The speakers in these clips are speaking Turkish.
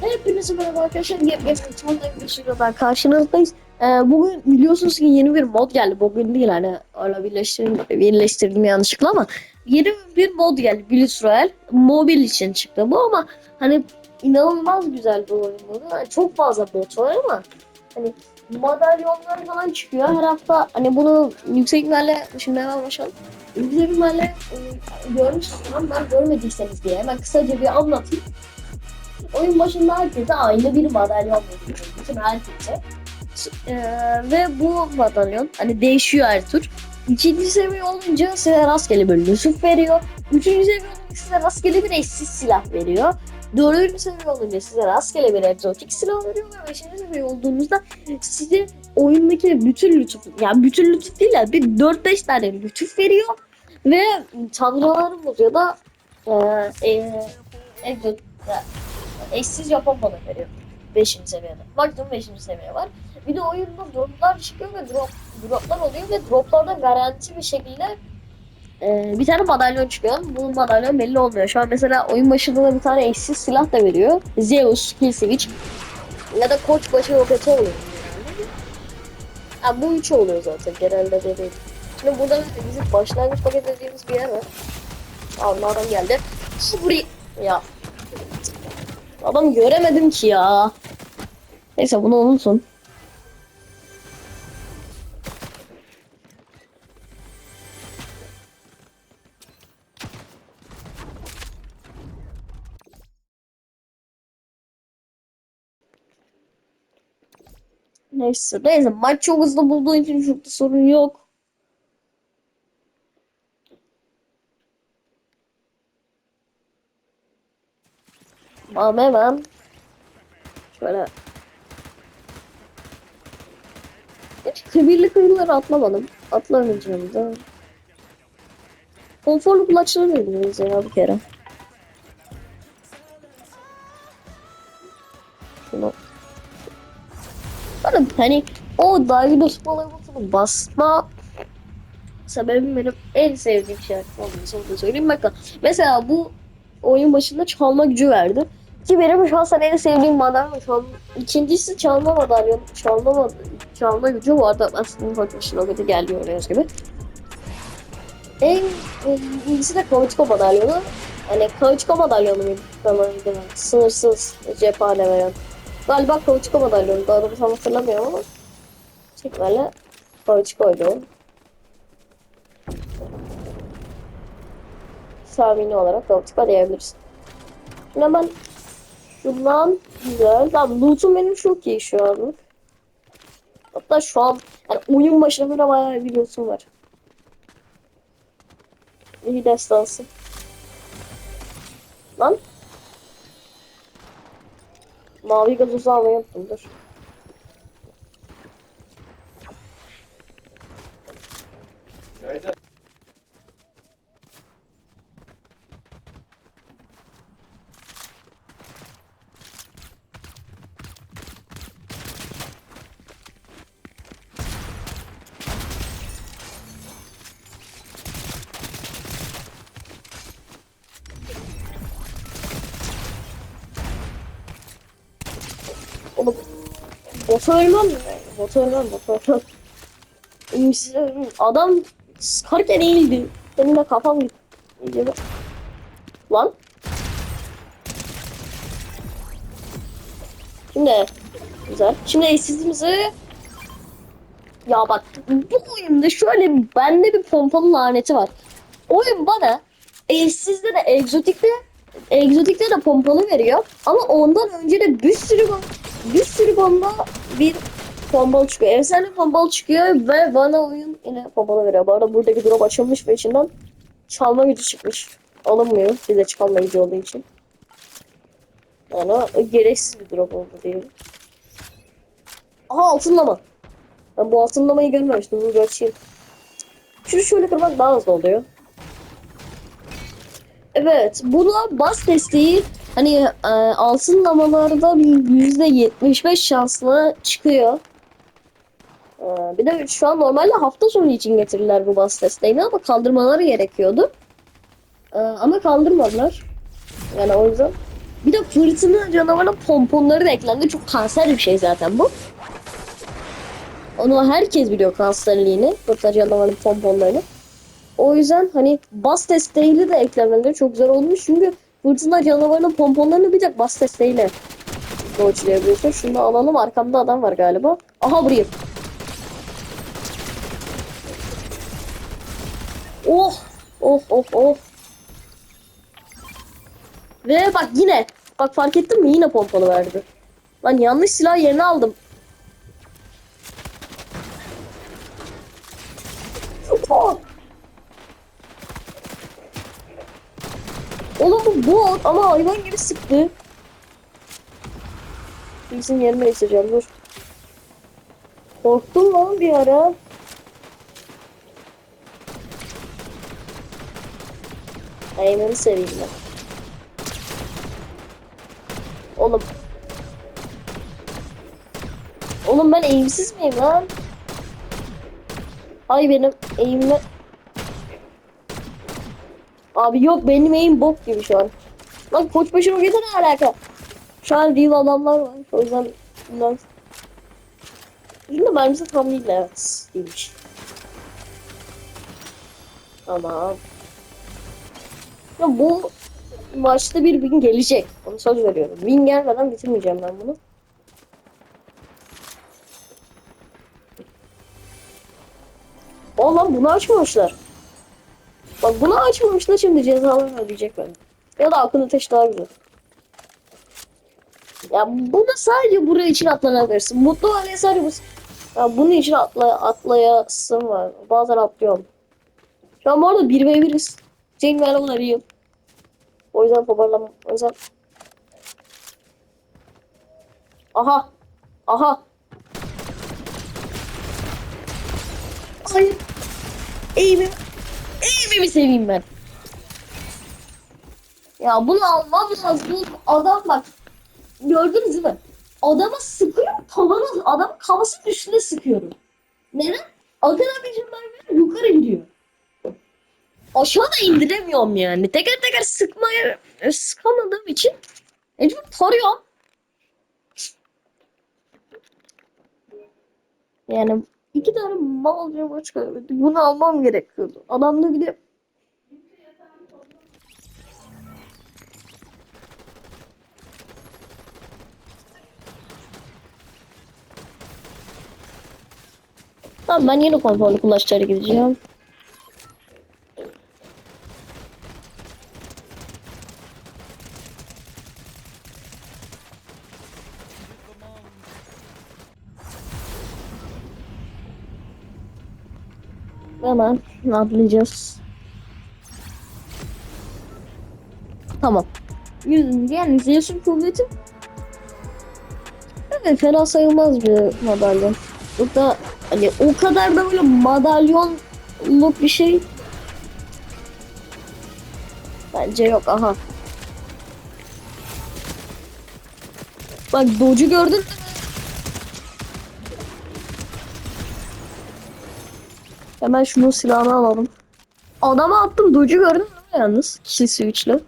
Hepinize merhaba arkadaşlar. Yepyeni sonunda bir videodan karşınızdayız. Ee, bugün biliyorsunuz ki yeni bir mod geldi. Bugün değil hani öyle birleştirdim, birleştirdim yanlışlıkla ama yeni bir mod geldi. Royale. Mobil için çıktı bu ama hani inanılmaz güzel bir oyun modu. Yani çok fazla bot var ama hani madalyonlar falan çıkıyor. Her hafta hani bunu yüksek ihtimalle şimdi hemen başlayalım. Yüksek ihtimalle e, görmüşsünüz ama ben görmediyseniz diye hemen kısaca bir anlatayım. Oyun başında herkese aynı bir madalyon veriyor. Bütün herkese. Ee, ve bu madalyon hani değişiyor her tur. İkinci seviye olunca size rastgele bir Yusuf veriyor. Üçüncü seviye olunca size rastgele bir eşsiz silah veriyor. Dördüncü seviye olunca size rastgele bir egzotik silah veriyor ve beşinci seviye olduğunuzda size oyundaki bütün lütuf, yani bütün lütuf değil de bir 4-5 tane lütuf veriyor ve tanrılarımız ya da e, e, egzotik, eşsiz Japon balık veriyor. 5. seviyede. Maksimum 5. seviye var. Bir de oyunda droplar çıkıyor ve drop, droplar oluyor ve droplarda garanti bir şekilde e, bir tane madalyon çıkıyor. Bu madalyon belli olmuyor. Şu an mesela oyun başında da bir tane eşsiz silah da veriyor. Zeus, Kill Switch ya da Koçbaşı roketi oluyor. Yani bu üçü oluyor zaten genelde de değil. Şimdi burada bizim başlangıç paket dediğimiz bir yer var. Onlardan geldi. Buraya ya Adam göremedim ki ya. Neyse bunu unutun. Neyse, neyse maç çok hızlı bulduğu için çok da sorun yok. Tamam hemen Şöyle. Hiç kıvırlı kıvırları atlamadım. Atlamayacağım da. Konforlu kulaçları veriyoruz ya bir kere. Şunu. Benim hani o Davidos Palavut'unu basma sebebim benim en sevdiğim şey. Olduğunu söyleyeyim. Bakın mesela bu oyun başında çalma gücü verdi. Ki benim şahsen en sevdiğim madalyon çalma. İkincisi çalma madalyon. Çalma, mad- çalma gücü bu arada aslında bakmışsın o kadar geldi gördüğünüz gibi. En iyisi de Kavuşko madalyonu. Hani Kavuşko madalyonu muydu? Tamam? Sınırsız cephane veren. Galiba Kavuşko madalyonu. Daha doğrusu tam hatırlamıyorum ama. Çekmeli Kavuşko'ydu o. Tahmini olarak Kavuşko diyebilirsin. Şimdi hemen Şundan güzel. Tamam loot'um benim çok iyi şu anlık. Hatta şu an yani oyun başına bile bayağı bir loot'um var. İyi destansı. Lan. Mavi gazozu almayı unuttum dur. Oğlum. Botu ölmem mi? Botu ölmem, Adam sıkarken eğildi. Benim de kafam gitti. Lan. Şimdi güzel. Şimdi eşsizliğimizi ya bak bu oyunda şöyle bende bir pompalı laneti var. Oyun bana eşsizde de egzotikte egzotikte de pompalı veriyor. Ama ondan önce de bir sürü bir sürü bomba bir pompalı çıkıyor. Efsane pompalı çıkıyor ve bana oyun yine pompalı veriyor. Bu arada buradaki drop açılmış ve içinden çalma gücü çıkmış. Alınmıyor bize çalma gücü olduğu için. Yani gereksiz bir drop oldu diyelim. Aha altınlama. Ben bu altınlamayı görmemiştim. Bunu açayım. Şunu şöyle kırmak daha hızlı oluyor. Evet, buna bas desteği hani e, altınlamalarda bir yüzde 75 şanslı çıkıyor. E, bir de şu an normalde hafta sonu için getirirler bu bas desteğini ama kaldırmaları gerekiyordu. E, ama kaldırmadılar. Yani o yüzden Bir de fırtına canavarın pomponları da eklendi. Çok kanser bir şey zaten bu. Onu herkes biliyor kanserliğini. Fırtına canavarın pomponlarını. O yüzden hani bas desteğiyle de eklemeleri çok güzel olmuş. Çünkü fırtına canavarının pomponlarını bir tek bas desteğiyle dodge'layabiliyorsun. Şunu alalım. Arkamda adam var galiba. Aha buraya. Oh! Oh oh oh. Ve bak yine. Bak fark ettin mi? Yine pompalı verdi. Lan yanlış silah yerine aldım. Oh! Oğlum bu ama hayvan gibi sıktı. Bizim yerime geçeceğim dur. Korktum lan bir ara. Aymanı seveyim ben. Oğlum. Oğlum ben eğimsiz miyim lan? Ay benim eğimle... Abi yok benim eğim bok gibi şu an. Lan koçbaşı roketi ne alaka? Şu an real adamlar var. O yüzden bundan... Şimdi mermisi tam değil evet. Değilmiş. Tamam. Ya bu maçta bir win gelecek. Onu söz veriyorum. Win gelmeden bitirmeyeceğim ben bunu. Oğlum bunu açmamışlar. Bak bunu açmamışlar şimdi cezalarını ödeyecek beni. Ya da akın ateş daha. Ya bunu sadece buraya için atlanabilirsin. Mutlu hale sadece bu. Ya bunun için atla, atlayasım var. Bazen atlıyorum. Şu an bu arada 1 ve 1'iz. Cenk ve Erol arayayım. O yüzden toparlamam. O yüzden... Aha. Aha. Hayır. Eğimimi. Eğimimi seveyim ben. Ya bunu almam lazım. Adam bak. Gördünüz mi? Adama sıkıyor. Tavanın adam kafasının üstüne sıkıyorum. Neden? Akın abicim ben yukarı gidiyor. Aşağı da indiremiyorum yani. Teker teker sıkmaya e, sıkamadığım için mecbur tarıyorum. Yani iki tane mal maç kaybettik. Bunu almam gerekiyordu. Adam da gidip Tamam ben yine kontrollü kulaçlara gideceğim. Hemen atlayacağız. Tamam. Yani Zeus'un kuvveti evet fena sayılmaz bir madalyon. Bu da hani o kadar da böyle madalyonluk bir şey bence yok aha. Bak Doge'u gördün? Hemen şunun silahını alalım. Adama attım Doge'u gördün mü yalnız? Kişisi güçlü.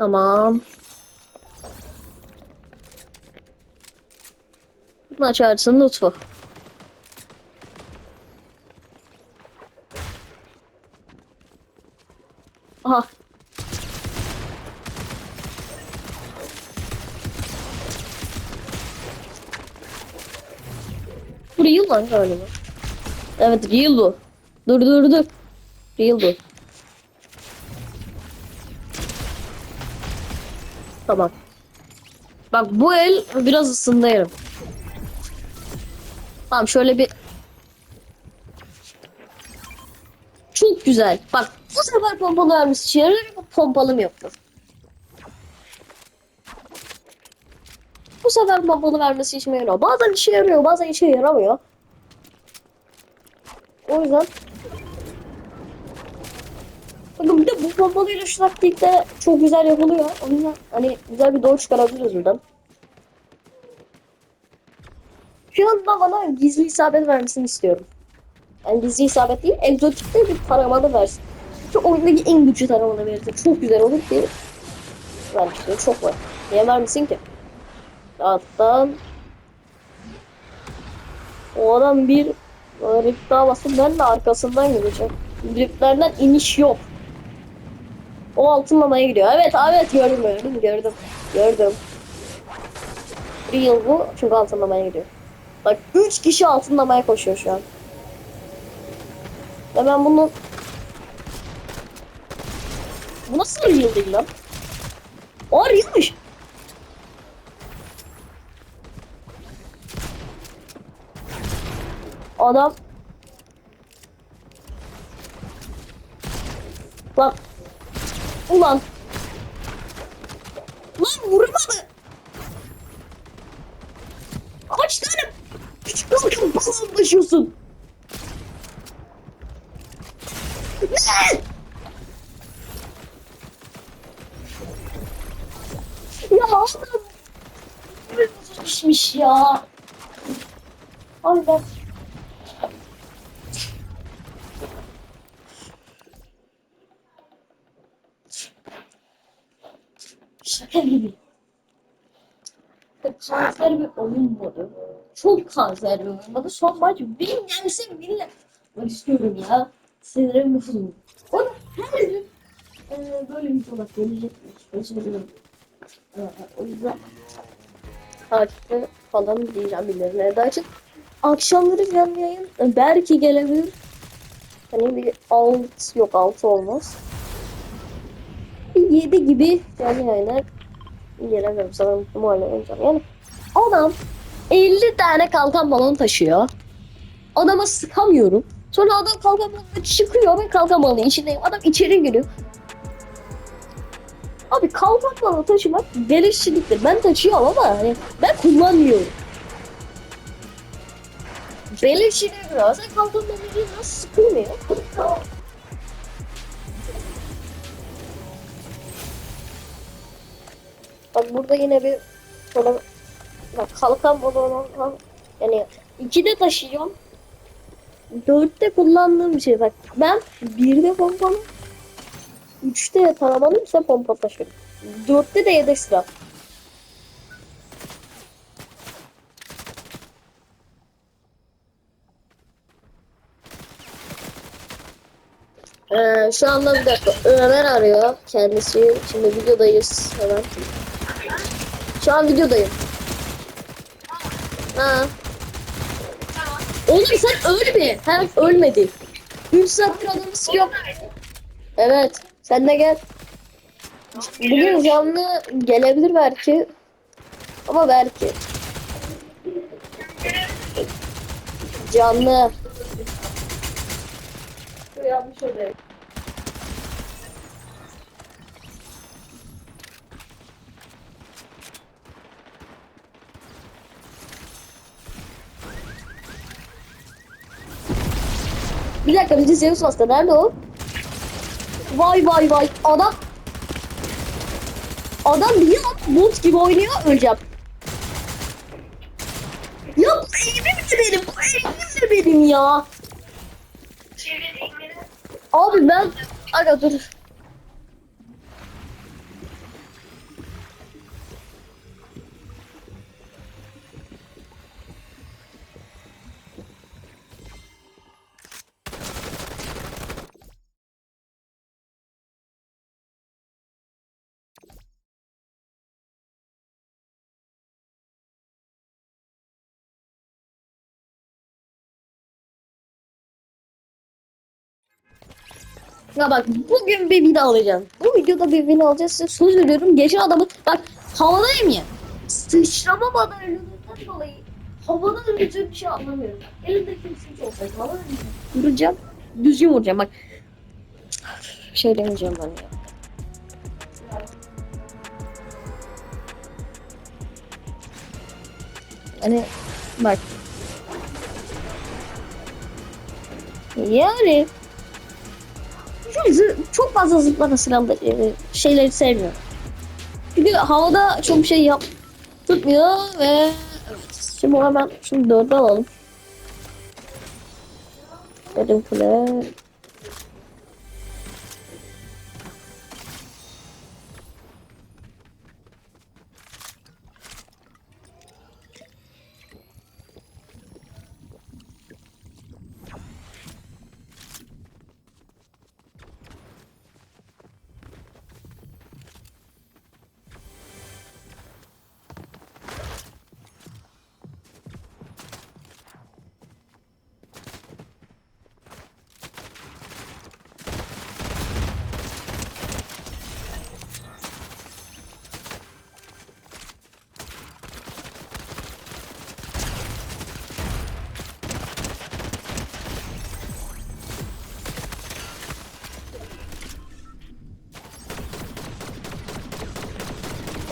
Tamam. Bunu açarsın lütfu. Aha. Bu real lan galiba. Evet real bu. Dur dur dur. Real bu. Tamam. Bak bu el biraz ısındı yerim. Tamam şöyle bir Çok güzel. Bak bu sefer pompalı vermiş ama pompalım yoktu. Bu sefer pompalı vermesi işime yarıyor. Bazen işe yarıyor, bazen işe yaramıyor. O yüzden Bakın bir de bu pompalıyla şu taktikte çok güzel yapılıyor. O yüzden hani güzel bir doğru çıkarabiliriz buradan. şu anda bana gizli isabet vermesini istiyorum. Yani gizli isabet değil, egzotikte bir taramalı versin. Şu oyundaki en güçlü taramalı verirse çok güzel olur ki. Vermişleri çok var. Niye vermesin ki? Alttan o adam bir rift daha basıp ben de arkasından gideceğim. Riftlerden iniş yok. O altınlamaya gidiyor. Evet evet gördüm gördüm gördüm. Gördüm. Real bu çünkü altınlamaya gidiyor. Bak 3 kişi altınlamaya koşuyor şu an. Ve ben bunu... Bu nasıl real değil lan? O realmiş. Adam Lan Ulan. Lan vuramadı. Kaç tane küçük kalkan balon taşıyorsun Ne? Ya adam. Pişmiş ya? Ay ben Şaka gibi. Kanser bir oyun modu. Çok kanser bir oyun modu. Son maç bin gelsin binle. Ben istiyorum ya. Sinirim bozuldu. O da her gün e, böyle videolar gelecekmiş. Özür dilerim. E, o yüzden takipte falan diyeceğim birilerine daha için. Akşamları canlı yayın e, belki gelebilir. Hani bir alt yok altı olmaz. Bir 7 gibi canlı yayına gelemiyorum sana muhtemelen oynayacağım. Yani adam 50 tane kalkan balon taşıyor. Adama sıkamıyorum. Sonra adam kalkan balonu çıkıyor ben kalkan balonun içindeyim. Adam içeri giriyor. Abi kalkan balonu taşımak beleşçiliktir. Ben taşıyorum ama hani ben kullanmıyorum. Beleşçilik biraz. Sen kalkan balonu nasıl sıkılmıyor? Bak burada yine bir bak kalkan balonu yani ikide taşıyorum. Dörtte kullandığım şey bak ben birde pompalı üçte taramalı ise pompa taşıyorum. Dörtte de yedek silah. Ee, şu anda bir dakika Ömer arıyor kendisi. Şimdi videodayız hemen. Şu an videodayım. Ha. Oğlum sen ölme. Hem ölmedi. 3 saattir adamı sıkıyor. Evet. Sen de gel. Bugün canlı gelebilir belki. Ama belki. Canlı. Yanlış oluyor. Bir dakika bizi Zeus bastı. Nerede o? Vay vay vay. Adam Adam niye bot gibi oynuyor öleceğim. Ya bu eğimim de benim. Bu eğimim de benim ya. Abi ben... Aga dur. Ya bak bugün bir win alacağım. Bu videoda bir win alacağız. Size söz veriyorum. Geçen adamı bak havadayım ya. Sıçramamadan ölümünden dolayı havada öleceğim bir şey anlamıyorum. Elimde kimse hiç olsaydı havada öleceğim. Vuracağım. Düzgün vuracağım bak. Şey demeyeceğim ben ya. Yani bak. Yani Şöyle çok fazla zıplama silahlı e, şeyleri sevmiyorum. Çünkü havada çok bir şey yap tutmuyor ve evet. Şimdi ona ben şimdi dördü alalım. Dedim kule.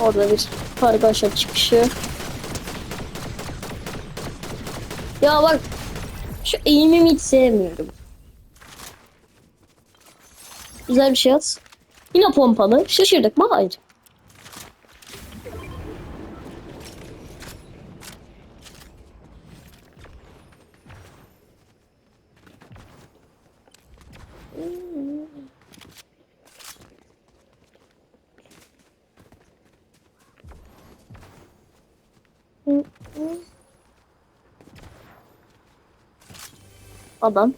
Orada bir kargaşa çıkışı. Ya bak şu eğimimi hiç sevmiyorum. Güzel bir şey at. Yine pompalı. Şaşırdık mı? Hayır. Adam.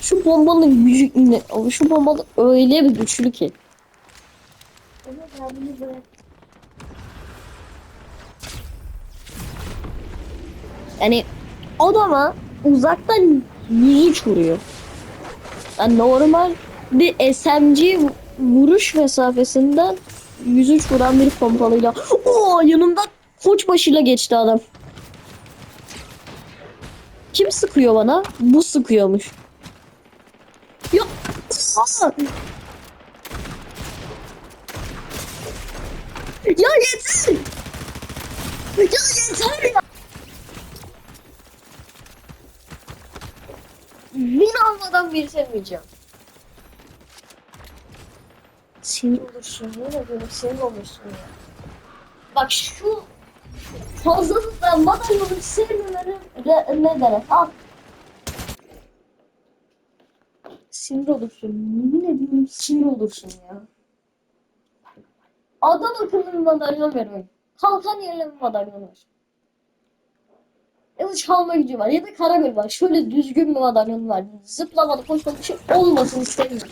Şu bombanın gücü ne? Şu bombalı öyle bir güçlü ki. Yani adama uzaktan 103 vuruyor. Yani normal bir SMG vuruş mesafesinden 103 vuran bir pompalıyla. Oo yanımdan koçbaşıyla geçti adam. Kim sıkıyor bana? Bu sıkıyormuş. Aa! Ya yeter. Ya yeter ya. Bin almadan bir sevmeyeceğim. Sinir olursun. Yine böyle sinir olursun ya. Bak şu fazlalıkla sevmemenin re- ne demek? Al. Sinir olursun. Yemin ediyorum sinir olursun ya. Adam akıllı bir madalyon ver oyun. Kalkan yerine bir madalyon ver. Ya da çalma gücü var ya da karagöl var. Şöyle düzgün bir madalyon var. Zıplamalı koşmalı bir şey olmasın istemiyorum.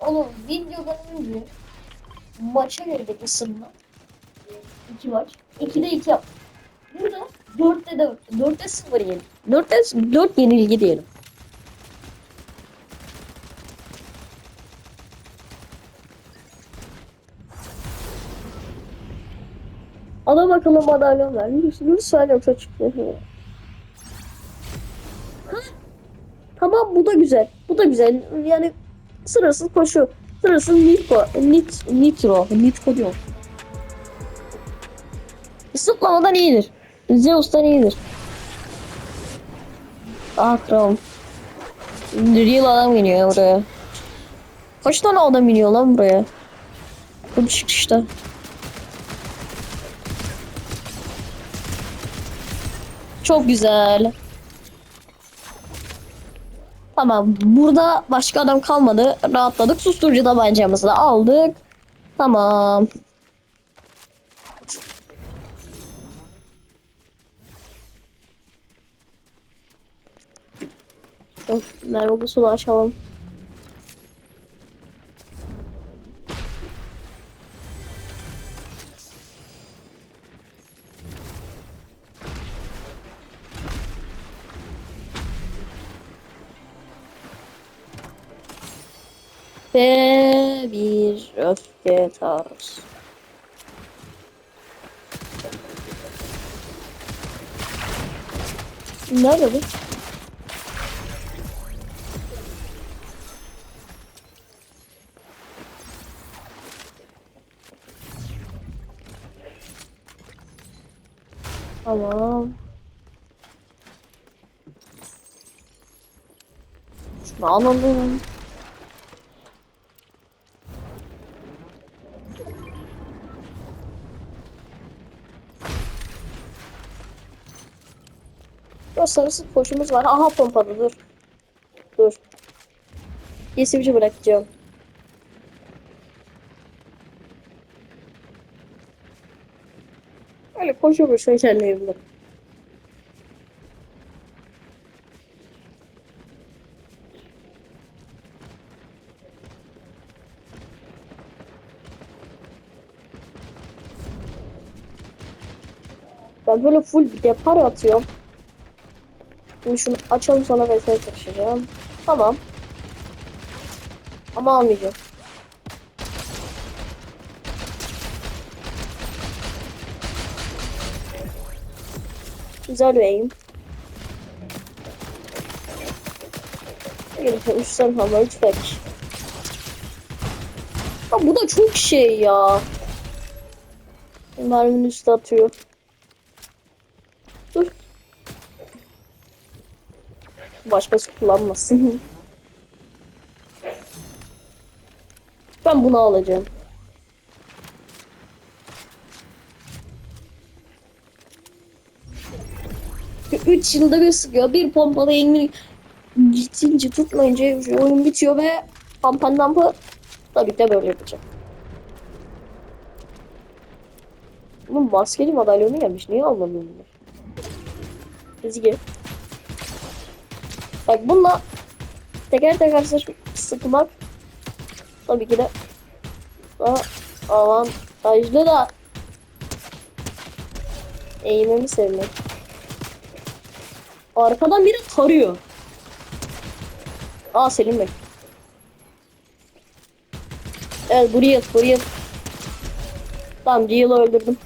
Oğlum videodan önce maça girdik ısınma. İki maç. İkide iki yap. Burada dörtte dört. Dörtte sıfır yenil. Dörtte dört yenilgi diyelim. Adam akıllı madalyon ver. Lütfen yoksa çıkıyor. Tamam bu da güzel. Bu da güzel. Yani sırasız koşu. Sırasız nitro. Nit, nitro. Nitro diyor. Zıplamadan iyidir. Zeus'tan iyidir. Ah kral. Real adam geliyor buraya. Kaç tane adam iniyor lan buraya? Bu çıkışta. Çok güzel. Tamam. Burada başka adam kalmadı. Rahatladık. Susturucu tabancamızı da aldık. Tamam. Merhaba bu açalım. Ve bir öfke taarruz. Nerede bu? Tamam. Şunu alalım. Gösterisi koşumuz var. Aha pompalı dur. Dur. Yesivici bırakacağım. Öyle koşu koşu ilerleyebilirim. Ben böyle full depar atıyorum. Şimdi şunu açalım sonra vs taşıyacağım. Tamam. Ama almayacağım. Güzel aim. Gelin üstten hamur tüfek. Ha, bu da çok şey ya. Mermin üstü atıyor. Başkası kullanmasın. ben bunu alacağım. 3 yılda bir sıkıyor. Bir pompalı yengini gittince tutmayınca oyun bitiyor ve pampan dampı tabii de böyle yapacak. Bunun maskeli madalyonu gelmiş. Niye almadın bunu? Ezgi. Bak bununla teker teker sık sıkmak tabii ki de daha avantajlı da eğimimi sevmek. Arkadan biri tarıyor. Aa Selim Bey. Evet buraya buraya. Tamam Gale'ı öldürdüm.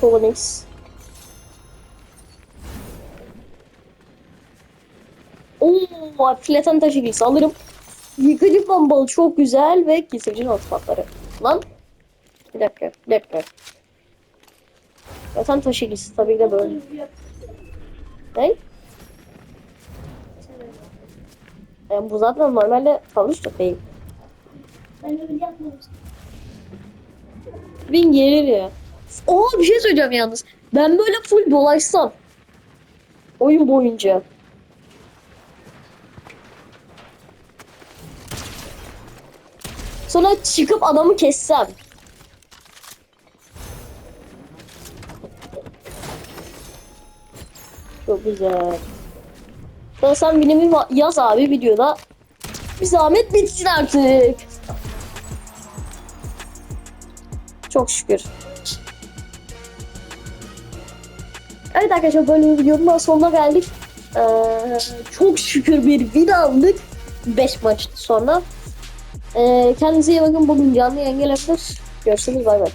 Chauvinix. Oo, fileten taşı giysi alırım. Yıkıcı bombalı çok güzel ve kesici notpatları. Lan. Bir dakika, bir dakika. Zaten taşı giysi tabii de böyle. Ne? Yani bu zaten normalde. Ben öyle yapmamıştım. Bin gelir ya. Oo bir şey söyleyeceğim yalnız. Ben böyle full dolaşsam. Oyun boyunca. Sonra çıkıp adamı kessem. Çok güzel. Sonra sen binimi va- yaz abi videoda. Bir zahmet bitsin artık. Çok şükür. Evet arkadaşlar böyle bir videonun sonuna geldik. Ee, çok şükür bir win aldık. 5 maç sonra. Ee, kendinize iyi bakın. Bugün canlı yayın gelebilir. Görüşürüz. Bay bay.